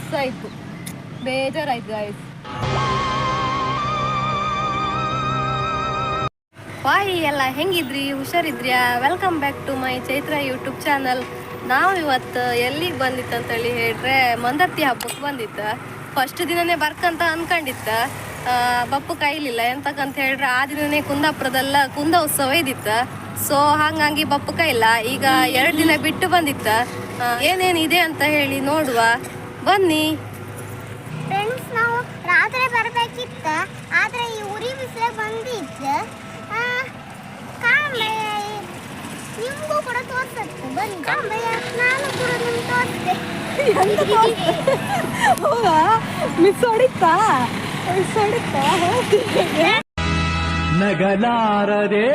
Miss ಆಯ್ತು ಬೇಜಾರಾಯ್ತು guys bye ಎಲ್ಲ ಹೆಂಗಿದ್ರಿ? ಹುಷಾರಿದ್ರ್ಯಾ? Welcome back to my Chaitra YouTube channel ನಾವು ಇವತ್ತು ಎಲ್ಲಿಗೆ ಅಂತೇಳಿ ಹೇಳ್ರೆ ಮಂದರ್ತಿ ಹಬ್ಬಕ್ಕೆ ಬಂದಿತ್ತು ಫಸ್ಟ್ ದಿನನೇ ಬರ್ಕಂತ ಅಂದ್ಕೊಂಡಿತ್ತ ಬಪ್ಪು ಕೈಲಿಲ್ಲ ಎಂತಕ್ಕಂತ ಹೇಳಿದ್ರೆ, ಆ ದಿನನೇ ಕುಂದಾಪುರದಲ್ಲ ಕುಂದ ಉತ್ಸವ ಇದ್ದಿತ್ತು. ಸೊ ಹಾಗಾಗಿ ಬಪ್ಪು ಕೈಲ್ಲ ಈಗ ಎರಡು ದಿನ ಬಿಟ್ಟು ಬಂದಿತ್ತ. ಏನೇನಿದೆ ಅಂತ ಹೇಳಿ ನೋಡುವ. ಬನ್ನಿ. ಫ್ರೆಂಡ್ಸ್ ನಾವು ರಾತ್ರಿ ಬರಬೇಕಿತ್ತು ಆದರೆ ಈ ಉರಿ ಬಿಸಿಲು ಬಂದಿತ್ತು ಆ, ಕಾಂಬಯ್ಯ ನಿಮಗೂ ಕೂಡ ತೋರ್ಸತ್ತು. ಬನ್ನಿ ಕಾಂಬಯ್ಯ ನಾನು ಕೂಡ ನಿಮ್ಗೆ ತೋರಿಸ್ದೆ? ಹೌದಾ? ಮಿಸ್ ಹೊಡಿತಾ? ಮಿಸ್ ಹೊಡಿತಾ? ನಗಲಾರದೆ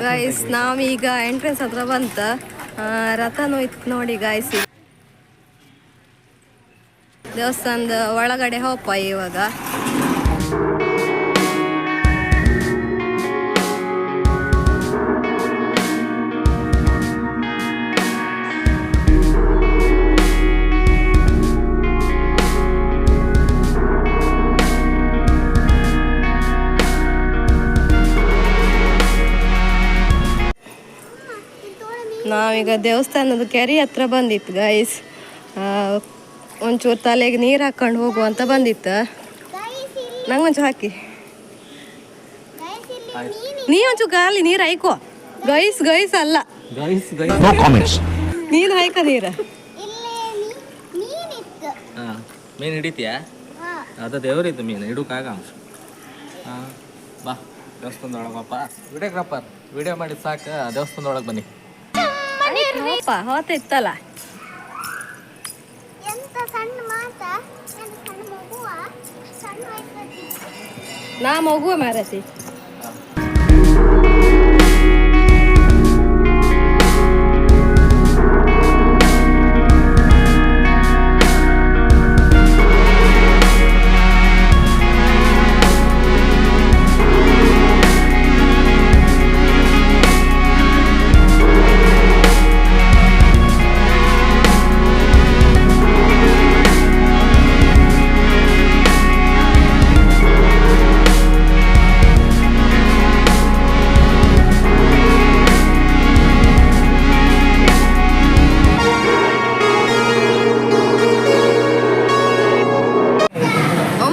ಗಾಯ್ಸ್ ನಾವೀಗ ಎಂಟ್ರೆನ್ಸ್ ಹತ್ರ ಬಂತ. ಆ, ರಥನೂ ಇತ್ತು ನೋಡಿ ಗಾಯ್ಸ್ ದೇವಸ್ಥಾನದ ಒಳಗಡೆ ಹೋಪ ಇವಾಗ. ನಾವೀಗ ದೇವಸ್ಥಾನದ ಕೆರೆ ಹತ್ರ ಬಂದಿತ್ತು ಗೈಸ್ ಒಂಚೂರು ತಲೆಗೆ ನೀರು ಹಾಕೊಂಡು ಹೋಗುವ ಅಂತ ಬಂದಿತ್ತು. ನಂಗೊಂಚು ಹಾಕಿ. ನೀ ಒಂಚೂರು ಗಾಲಿ ನೀರು ಹಾಯ್ಕೋ. ಗೈಸ್ ಗೈಸ್ ಅಲ್ಲ. ನೀನು ಹಾಯ್ಕ ನೀರು ಇಲ್ಲೇ ನೀ- ನೀನಿತ್ತು ಹಾಂ ಮೀನು ಹಿಡಿತೀಯಾ? ಹಾ ಅದು ಮೀನು ಮೀನು ಹಿಡುಕಾಗ ಹಾಂ ಬಾ ದೇವಸ್ಥಾನದೊಳಗಪ್ಪ ವಿಡಿಯೋಗ್ರಾಫರ್ ವಿಡಿಯೋ ಮಾಡಿದ ಸಾಕು ದೇವಸ್ಥಾನದೊಳಗೆ ಬನ್ನಿ. ಮಗುವ? ಸಣ್ಣ ವಯಸ್ಸಲ್ಲಿ ನಾ ಮಗುವ ಮಾರತಿ?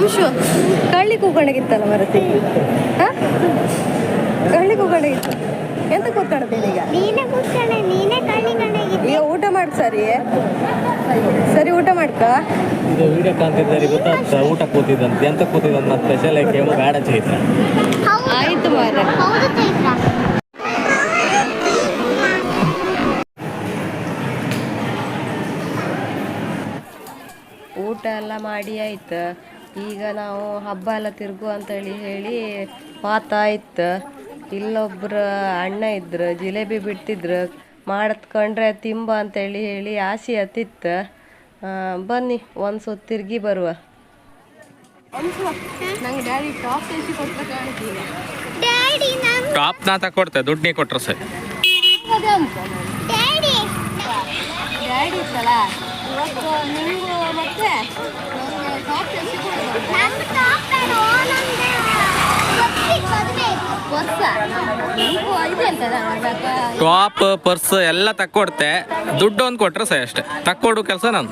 ಅಂಶು ಕಳ್ಳಿ ಕೂಗಳಿಗಿತ್ತಲ್ಲ ಮರತಿ? ಹಾ? ಕಳ್ಳಿ ಕೂಗಳಿಗಿತ್ತು ಎಂತ ಕೂತ್ಕೊಳ್ತೀನಿ ಈಗ ಈಗ ಊಟ ಮಾಡಿ ಸರಿ. ಸರಿ ಊಟ ಮಾಡ್ತಾ ಇದು ವಿಡಿಯೋ ಕಾಣ್ತಿದ್ದಾರೆ ಗೊತ್ತಾಗ್ತಾ ಊಟ ಕೂತಿದ್ದಂತೆ. ಎಂತ ಕೂತಿದ್ದಂತ ಮತ್ತೆ ಸ್ಪೆಷಲ್ ಆಗಿ ಬೇಡ ಚೈತ್ರ. ಆಯ್ತು ಮಾರ. ಹೌದು ಚೈತ್ರ. ಊಟ ಎಲ್ಲ ಮಾಡಿ ಆಯ್ತು. ಈಗ ನಾವು ಹಬ್ಬ ಎಲ್ಲ ತಿರುಗು ಅಂತೇಳಿ ಹೇಳಿ ಮಾತಾಯ್ತು. ಇಲ್ಲೊಬ್ರು ಅಣ್ಣ ಇದ್ರು ಜಿಲೇಬಿ ಬಿಡ್ತಿದ್ರು ಮಾಡತ್ಕೊಂಡ್ರೆ ತಿಂಬ ಅಂತೇಳಿ ಹೇಳಿ ಆಸೆ ಹತ್ತಿತ್ತು. ಬನ್ನಿ ಒಂದು ಸುತ್ತ ತಿರುಗಿ ಬರುವ. ನಂಗೆ ಡ್ಯಾಡಿ ಟಾಪ್ ತೆಗಿಸಿ ಕೊಟ್ಟರೆ ಕಾಣ್ತೀನಿ ಡ್ಯಾಡಿ ನಂಗೆ ಟಾಪ್ ನಾ ತಕೊಡ್ತೆ ದುಡ್ಡು ನೀ ಕೊಟ್ರೆ ಸರ್. ಡ್ಯಾಡಿ ಡ್ಯಾಡಿ ಇತ್ತಲ್ಲ? ಇವತ್ತು ನಿಮಗೂ ಮತ್ತೆ? ಟಾಪ್ ಪರ್ಸ್ ಎಲ್ಲ ತಕ್ಕೊಡ್ತೆ. ದುಡ್ಡು ಒಂದು ಕೊಟ್ರೆ ಸರಿ ಅಷ್ಟೇ. ತಕ್ಕೊಡು ಕೆಲಸ ನಾನು.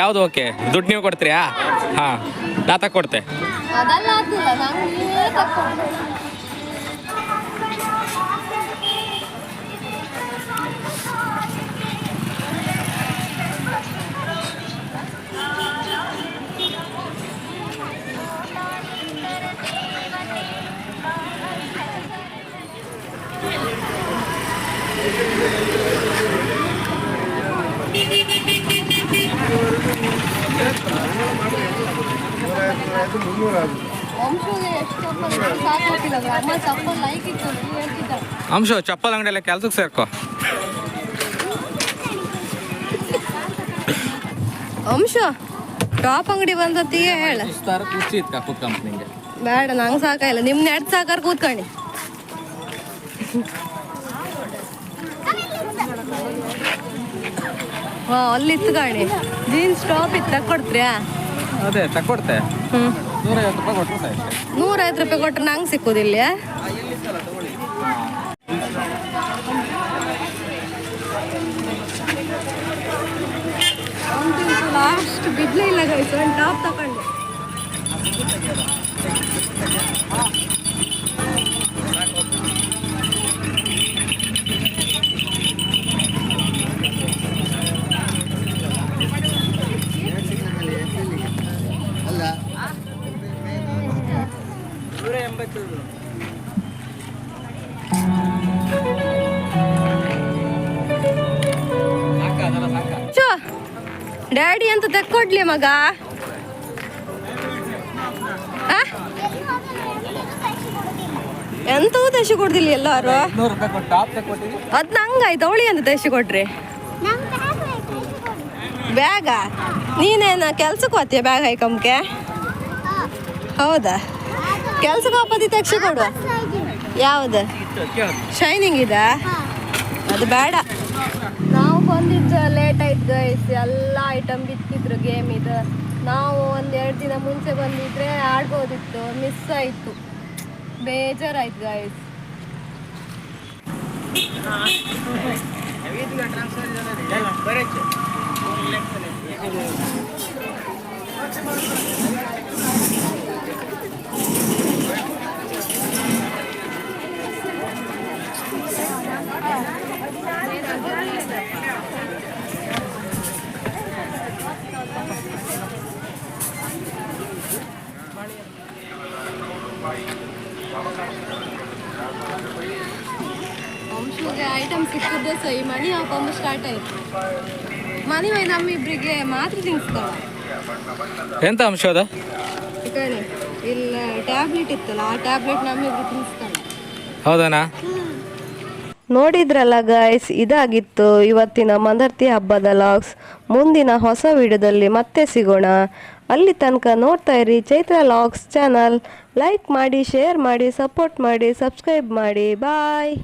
ಯಾವುದು ಓಕೆ ದುಡ್ಡು ನೀವು ಕೊಡ್ತೀರಾ? ಹಾಂ, ನಾ ತಕ್ಕೊಡ್ತೆ. ಅಂಶ ಚಪ್ಪಲ್ ಅಂಗಡಿಯಲ್ಲ ಕೆಲ್ಸಕ್ಕೆ ಸೇರ್ಕೋ. ಅಂಶ ಟಾಪ್ ಅಂಗಡಿ ಬಂದತ್ತಿಗೆ ಹೇಳ. ಬೇಡ ನಂಗೆ ಸಾಕಾಗಿಲ್ಲ ನಿಮ್ನ ಎರಡು ಸಾಕಾರ ಕೂತ್ಕೊಳ್ಳಿ ಹಾ ಅಲ್ಲಿತ್ತು ಗಾಡಿ. ಜೀನ್ಸ್ ಟಾಪ್ ಇತ್ತು? ತಕ್ಕೊಡ್ತ್ರ್ಯಾ ಅದೇ ತಕ್ಕೊಡ್ತೆ ಹ್ಞೂ ನೂರೈವತ್ತು ರೂಪಾಯಿ ಕೊಟ್ಟರು ನೂರೈವತ್ತು ರೂಪಾಯಿ ಕೊಟ್ಟರೆ ನಂಗೆ ಸಿಕ್ಕೋದಿಲ್ಲ ಲಾಸ್ಟ್ ಬಿಡ್ಲೇ ಇಲ್ಲ ಗೈಸ್ ಒಂದು ಟಾಪ್ ತಗೊಂಡೆ ಚೋ ಡ್ಯಾಡಿ ಅಂತ ತೆಕ್ಕೊಡ್ಲಿ ಮಗ? ಎಂತೂ ತೆಸಿ ಕೊಡ್ದಿಲ್ಲ ಎಲ್ಲಾರು? ಅದ್ ನಂಗಾಯ್ತು ಅವಳಿ ಅಂತ ಕೊಟ್ರಿ? ನಮ್ಮ ಬ್ಯಾಗ್? ನೀನೇನ ಕೆಲ್ಸಕ್ಕೆ ಹೋತಿಯ ಬ್ಯಾಗ್ ಹಾಯ್ಕಮ್ಕೆ. ಹೌದಾ? ಕೆಲ್ಸಕ್ಕೆ ಹೋಗ್ಬದಿ ತಕ್ಷ ಕೊಡು. ಯಾವ್ದು? ಶೈನಿಂಗ್ ಇದಾ? ಅದು ಬೇಡ. ನಾವು ಬಂದಿದ್ದು ಲೇಟ್ ಆಯ್ತು ಗೈಸ್ ಎಲ್ಲ ಐಟಮ್ ಬಿತ್ತಿದ್ರು ಗೇಮ್ ಇದು. ನಾವು ಒಂದು ಎರಡು ದಿನ ಮುಂಚೆ ಬಂದಿದ್ರೆ ಆಡ್ಬೋದಿತ್ತು. ಮಿಸ್ ಆಯಿತು. ಬೇಜಾರಾಯ್ತು ಗೈಸ್ ಅಂಶುಗೆ ಐಟಮ್ ಸಿಕ್ಕಿದ್ದೆ ಸೈ ಮಣಿ ಹಾಕೊಂಡು ಸ್ಟಾರ್ಟ್ ಆಯ್ತು. ಮನಿ ಮೈ ನಮ್ಮಿಬ್ರಿಗೆ ಮಾತ್ರ ತಿನ್ಸ್ತಾವ. ಎಂತ ಅಂಶ ಅದ? ಕಣೆ ಇಲ್ಲ ಟ್ಯಾಬ್ಲೆಟ್ ಇತ್ತಲ್ಲ ಆ ಟ್ಯಾಬ್ಲೆಟ್ ನಮ್ಮಿಬ್ರು ತಿನ್ಸ್ತಾವ ಹೌದನಾ? ನೋಡಿದ್ರಲ್ಲ ಗಾಯ್ಸ್ ಇದಾಗಿತ್ತು ಇವತ್ತಿನ ಮಂದರ್ತಿ ಹಬ್ಬದ ಲಾಗ್ಸ್ ಮುಂದಿನ ಹೊಸ ವಿಡಿಯೋದಲ್ಲಿ ಮತ್ತೆ ಸಿಗೋಣ. ಅಲ್ಲಿ ತನಕ ನೋಡ್ತಾ ಇರಿ ಚೈತ್ರ ಲಾಗ್ಸ್ ಚಾನಲ್ ಲೈಕ್ ಮಾಡಿ ಶೇರ್ ಮಾಡಿ ಸಪೋರ್ಟ್ ಮಾಡಿ ಸಬ್ಸ್ಕ್ರೈಬ್ ಮಾಡಿ. ಬಾಯ್